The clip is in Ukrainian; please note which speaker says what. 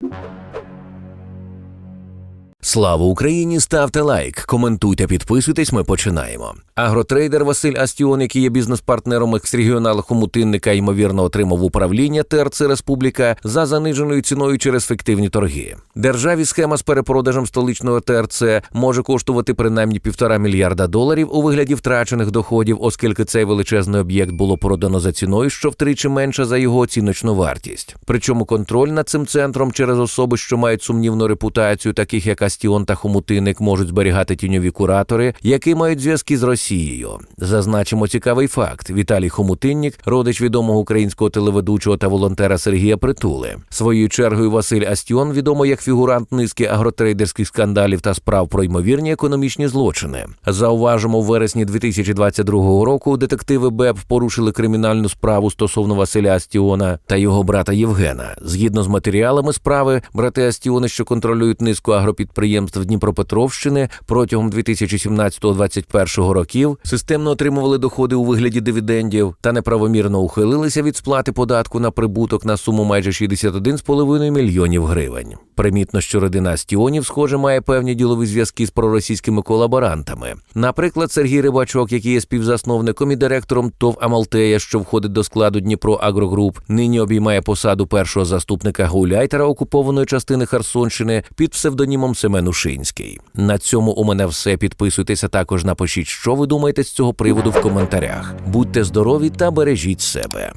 Speaker 1: you Слава Україні! Ставте лайк, коментуйте, підписуйтесь. Ми починаємо. Агротрейдер Василь Астіон, який є бізнес-партнером екс-регіонала Хомутинника, ймовірно отримав управління ТРЦ Республіка за заниженою ціною через фіктивні торги. Державі схема з перепродажем столичного ТРЦ може коштувати принаймні півтора мільярда доларів у вигляді втрачених доходів, оскільки цей величезний об'єкт було продано за ціною, що втричі менша за його оціночну вартість. Причому контроль над цим центром через особи, що мають сумнівну репутацію, таких як Астіон та Хомутинник, можуть зберігати тіньові куратори, які мають зв'язки з Росією. Зазначимо цікавий факт: Віталій Хомутиннік, родич відомого українського телеведучого та волонтера Сергія Притули. Своєю чергою Василь Астіон відомо як фігурант низки агротрейдерських скандалів та справ про ймовірні економічні злочини. Зауважимо, в вересні 2022 року детективи БЕП порушили кримінальну справу стосовно Василя Астіона та його брата Євгена. Згідно з матеріалами справи, брати Астіони, що контролюють низку агропідприємств Дніпропетровщини, протягом 2017-2021 років системно отримували доходи у вигляді дивідендів та неправомірно ухилилися від сплати податку на прибуток на суму майже 61,5 мільйонів гривень. Примітно, що родина Астіонів, схоже, має певні ділові зв'язки з проросійськими колаборантами. Наприклад, Сергій Рибачок, який є співзасновником і директором ТОВ Амалтея, що входить до складу Дніпро Агрогруп, нині обіймає посаду першого заступника гауляйтера окупованої частини Херсонщини під псевдонімом Семен Ушинський. На цьому у мене все. Підписуйтеся також. Напишіть, що ви думаєте з цього приводу в коментарях. Будьте здорові та бережіть себе.